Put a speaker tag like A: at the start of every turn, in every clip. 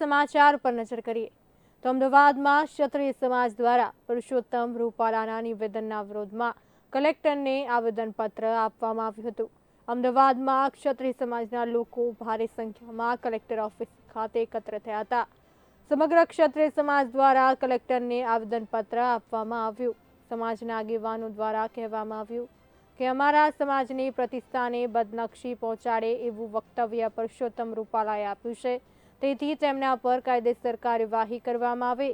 A: સમાચાર પર નજર કરીએ. તો અમદાવાદમાં ક્ષત્રિય સમાજ દ્વારા પુરુષોત્તમ રૂપાલાના નિવેદનના વિરોધમાં કલેક્ટરને આવેદનપત્ર આપવામાં આવ્યું હતું. અમદાવાદમાં ક્ષત્રિય સમાજના લોકો ભારે સંખ્યામાં કલેક્ટર ઓફિસ ખાતે એકત્ર થયા હતા. સમગ્ર ક્ષત્રિય સમાજ દ્વારા કલેક્ટરને આવેદનપત્ર આપવામાં આવ્યું. સમાજના આગેવાનો દ્વારા કહેવામાં આવ્યું કે અમારા સમાજની પ્રતિષ્ઠાને બદનક્ષી પહોંચાડે એવું વક્તવ્ય પુરુષોત્તમ રૂપાલાએ આપ્યું છે. તેથી તેમના પર કાયદેસર કાર્યવાહી કરવામાં આવે.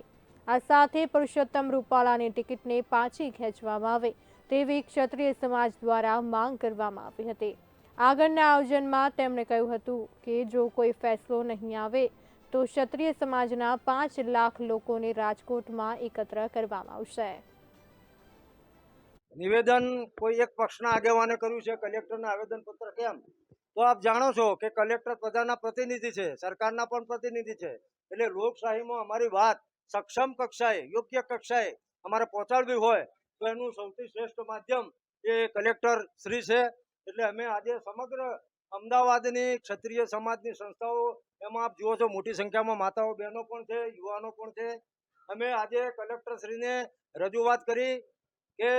A: આ સાથે પુરુષોત્તમ રૂપાલાની ટિકિટને પાછી ખેંચવામાં આવે તેવી ક્ષત્રિય સમાજ દ્વારા માંગ કરવામાં આવી હતી. આગળના આયોજનમાં તેમણે કહ્યું હતું કે જો કોઈ ફેસલો નહીં આવે, તો ક્ષત્રિય સમાજના પાંચ લાખ લોકોને રાજકોટમાં એકત્ર કરવામાં આવશે.
B: નિવેદન કોઈ એક પક્ષના આગેવાને કર્યું છે? કલેક્ટરને આવેદનપત્ર કેમ? તો આપ જાણો છો કે કલેક્ટર પ્રજાના પ્રતિનિધિ છે, સરકારના પણ પ્રતિનિધિ છે. એટલે લોકશાહીમાં અમારી વાત સક્ષમ કક્ષાએ, યોગ્ય કક્ષાએ અમારે પહોંચાડવી હોય તો એનું સૌથી શ્રેષ્ઠ માધ્યમ એ કલેક્ટર શ્રી છે. એટલે અમે આજે સમગ્ર અમદાવાદની ક્ષત્રિય સમાજની સંસ્થાઓ, એમાં આપ જુઓ છો મોટી સંખ્યામાં માતાઓ, બહેનો પણ છે, યુવાનો પણ છે. અમે આજે કલેક્ટર શ્રીને રજૂઆત કરી કે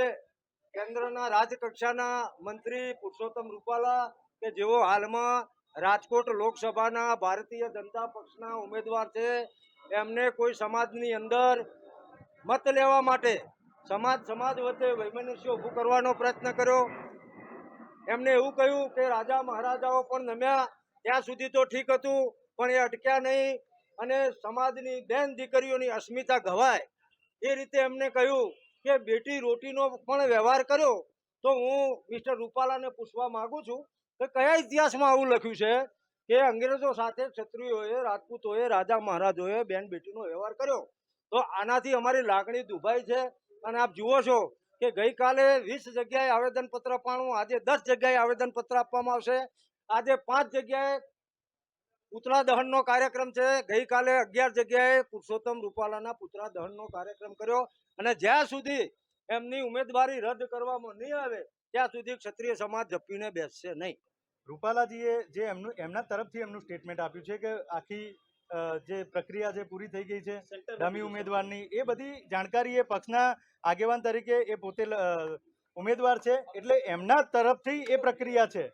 B: કેન્દ્રના રાજકક્ષાના મંત્રી પુરુષોત્તમ રૂપાલા કે જેઓ હાલમાં રાજકોટ લોકસભાના ભારતીય જનતા પક્ષના ઉમેદવાર છે, એમને કોઈ સમાજની અંદર મત લેવા માટે સમાજ સમાજ વચ્ચે વૈમનસ્ય ઊભું કરવાનો પ્રયત્ન કર્યો. એમને એવું કહ્યું કે રાજા મહારાજાઓ પણ નમ્યા, ત્યાં સુધી તો ઠીક હતું, પણ એ અટક્યા નહીં અને સમાજની બેન દીકરીઓની અસ્મિતા ઘવાય. એ રીતે એમને કહ્યું કે બેટી રોટીનો પણ વ્યવહાર કર્યો, તો હું મિસ્ટર રૂપાલાને પૂછવા માગું છું કે કયા ઇતિહાસમાં આવું લખ્યું છે? કે અંગ્રેજો સાથે ક્ષત્રિયોએ, રાજપૂતોએ, રાજા મહારાજોએ બેન બેટીનો વ્યવહાર કર્યો? તો આનાથી અમારી લાગણી દુભાઈ છે. અને આપ જુઓ છો કે ગઈકાલે વીસ જગ્યાએ આવેદનપત્ર અપાણું આજે દસ જગ્યાએ આવેદનપત્ર આપવામાં આવશે. આજે પાંચ જગ્યાએ પુતળા દહનનો કાર્યક્રમ છે. ગઈકાલે અગિયાર જગ્યાએ પુરુષોત્તમ રૂપાલાના પુતળા દહનનો કાર્યક્રમ કર્યો. અને જ્યાં સુધી એમની ઉમેદવારી રદ કરવામાં નહીં આવે ત્યાં સુધી ક્ષત્રિય સમાજ જપીને બેસશે નહીં.
C: રૂપાલાજીએ જે એમનું એમના તરફથી એમનું સ્ટેટમેન્ટ આપ્યું છે કે આખી જે પ્રક્રિયા છે પૂરી થઈ ગઈ છે ડમી ઉમેદવારની એ બધી જાણકારી એ પક્ષના આગેવાન તરીકે એ પોતે ઉમેદવાર છે એટલે એમના તરફથી એ પ્રક્રિયા છે.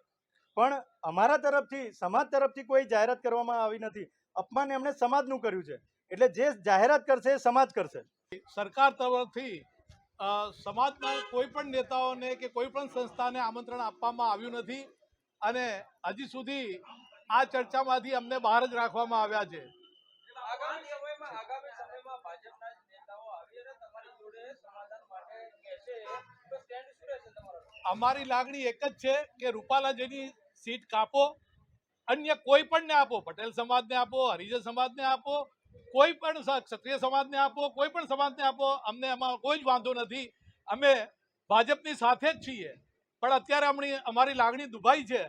C: પણ અમારા તરફથી સમાજ તરફથી કોઈ જાહેરાત કરવામાં આવી નથી. અપમાન એમણે સમાજનું કર્યું છે. એટલે જે જાહેરાત કરશે એ સમાજ કરશે.
D: સરકાર તરફથી સમાજના કોઈ પણ નેતાઓને કે કોઈ પણ સંસ્થાને આમંત્રણ આપવામાં આવ્યું નથી અને હજી સુધી આ ચર્ચામાંથી અમને બહાર જ રાખવામાં આવ્યા છે. અમારી લાગણી એક જ છે કે રૂપાલાજીની સીટ કાપો અન્ય કોઈ પણને આપો પટેલ સમાજને આપો હરિજન સમાજને આપો કોઈ પણ ક્ષત્રિય સમાજને આપો, કોઈ પણ સમાજને આપો, અમને એમાં કોઈ જ વાંધો નથી. અમે ભાજપની સાથે જ છીએ. પણ અત્યારે અમણી, અમારી લાગણી દુભાઈ છે.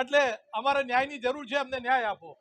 D: એટલે અમારે ન્યાયની જરૂર છે, અમને ન્યાય આપો.